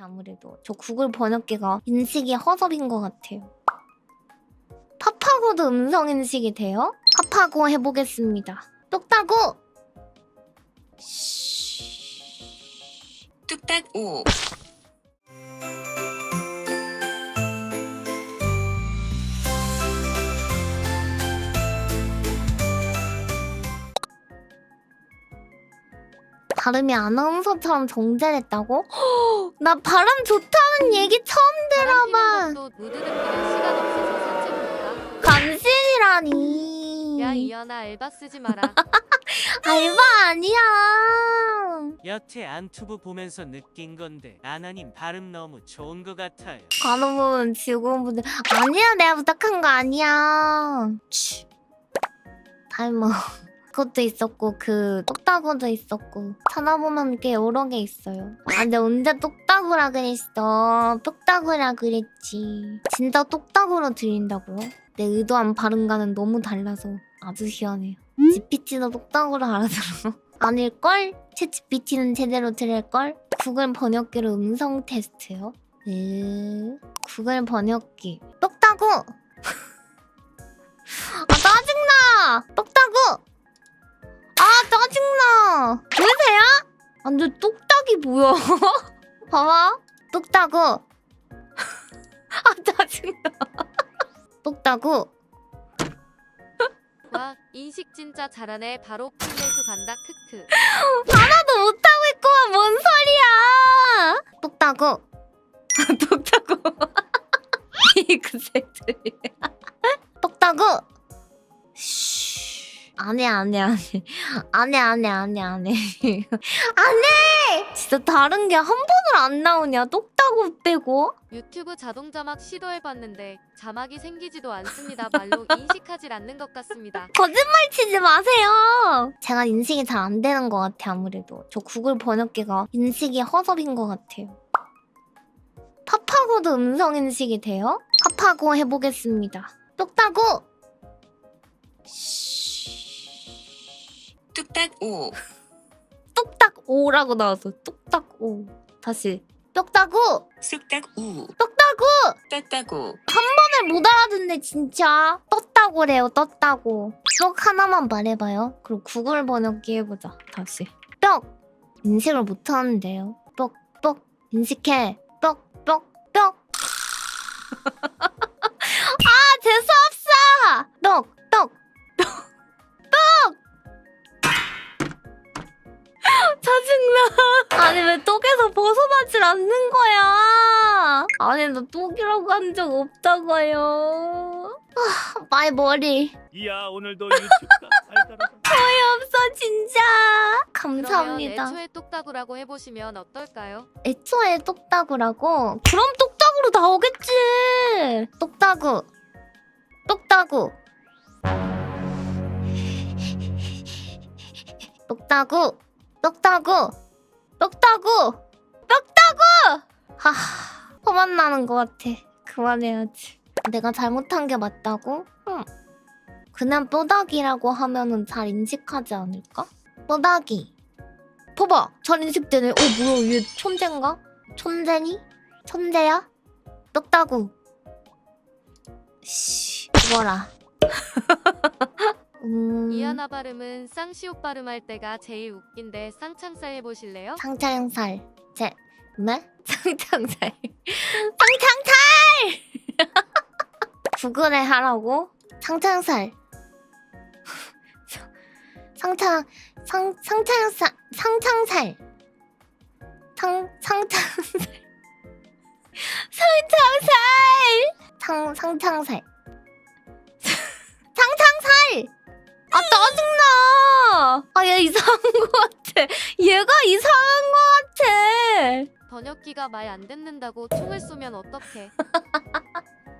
아무래도 저 구글 번역기가 인식이 허접인 것 같아요. 팝하고도 음성 인식이 돼요? 팝하고 해보겠습니다. 똑따구! 뚝딱 오. 발음이 아나운서처럼 정제됐다고? 나 발음 좋다는 얘기 처음 들어봐. 또 무드등기는 시간 없어서 산책입니다. 감신이라니. 야 이연아 알바 쓰지 마라. 알바 아니야. 여태 안투부 보면서 느낀 건데 아나님 발음 너무 좋은 것 같아요. 간호 보면 직원분들 아니야 내가 부탁한 거 아니야. 치. 닮아. 그것도 있었고 그 똑따구도 있었고 찾아보면 꽤 여러 개 있어요. 아 근데 언제 똑따구라 그랬어? 똑따구라 그랬지. 진짜 똑따구로 들린다고요? 내 의도한 발음과는 너무 달라서 아주 희한해요. GPT도 똑따구로 알아들어. 아닐걸? 챗 GPT는 제대로 들을걸? 구글 번역기로 음성 테스트요? 네. 구글 번역기. 똑따구! 아, 짜증나! 똑 아, 근데 똑딱이 뭐야? 봐봐. 똑따구. 아, 짜증나. 똑따구. 와 인식 진짜 잘하네. 바로 핑계수 간다. 크크. 하나도 못하고 있구만, 뭔 소리야! 똑따구. 똑따구. 이 그 새들이. 안 해, 안 해, 안 해. 안 해, 안 해, 안 해, 안 해. 안 해! 진짜 다른 게 한 번을 안 나오냐, 똑따구 빼고? 유튜브 자동 자막 시도해봤는데 자막이 생기지도 않습니다. 말로 인식하질 않는 것 같습니다. 거짓말 치지 마세요. 제가 인식이 잘 안 되는 것 같아 아무래도. 저 구글 번역기가 인식이 허접인 것 같아요. 팝하고도 음성 인식이 돼요? 팝하고 해보겠습니다. 똑따구. 뚝딱 오. 똑딱 오라고 나왔어. 똑딱 오. 다시. 똑따구. 쑥딱 우. 똑따구. 떴다고. 오늘 못 알아듣네 진짜. 떴다고래요 떴다고. 쪽 하나만 말해봐요. 그리고 구글 번역기 해보자. 다시. 뿅. 인식을 못하는데요. 뻑, 뻑. 인식해. 뻑, 뻑, 뻑. 아, 재수없어! 짜증나. 아니, 왜 똑에서 벗어나질 않는 거야? 아니, 나 똑이라고 한 적 없다고요. 아, 마이 머리. 이야 오늘도 유튜브가 달달하다. 없어, 진짜. 그러면 감사합니다. 애초에 똑따구라고 해보시면 어떨까요? 애초에 똑따구라고? 그럼 똑따구로 나오겠지. 똑따구. 똑따구. 똑따구. 똑따구. 똑따구. 똑따구. 하, 화만 나는 것 같아. 그만해야지. 내가 잘못한 게 맞다고? 응. 그냥 뽀닥이라고 하면은 잘 인식하지 않을까? 뽀닥이. 봐봐 잘 인식되네 어 뭐야 얘 천재인가? 천재니? 천재야? 똑따구 씨 죽어라 음... 이연아 발음은 쌍시옷 발음할 때가 제일 웃긴데 쌍창살 해보실래요? 상창살. 제 네? 상창살. 상창살! 구글에 하라고? 상창살. 상창 상 상창살 상창살. 상 상창살. 상창살! 상 상창살 아 짜증나 아 얘 이상한 것 같아 얘가 이상한 것 같아 번역기가 말 안 듣는다고 총을 쏘면 어떡해?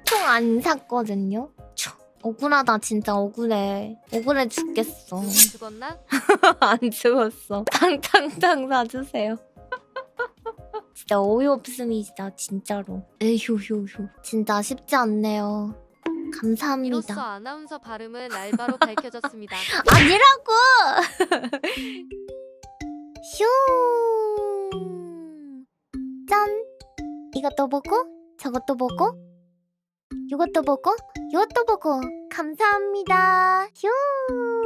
총 안 샀거든요 총 억울하다 진짜 억울해 억울해 죽겠어 죽었나? 안 죽었어. 탕탕탕 사주세요. 진짜 어이없음이다 진짜로. 에휴휴휴. 진짜 쉽지 않네요. 이로써 감사합니다. 아나운서 발음은 알바로 밝혀졌습니다. 아니라고! 슝! 짠! 이것도 보고 저것도 보고 이것도 보고 이것도 보고 감사합니다. 휴.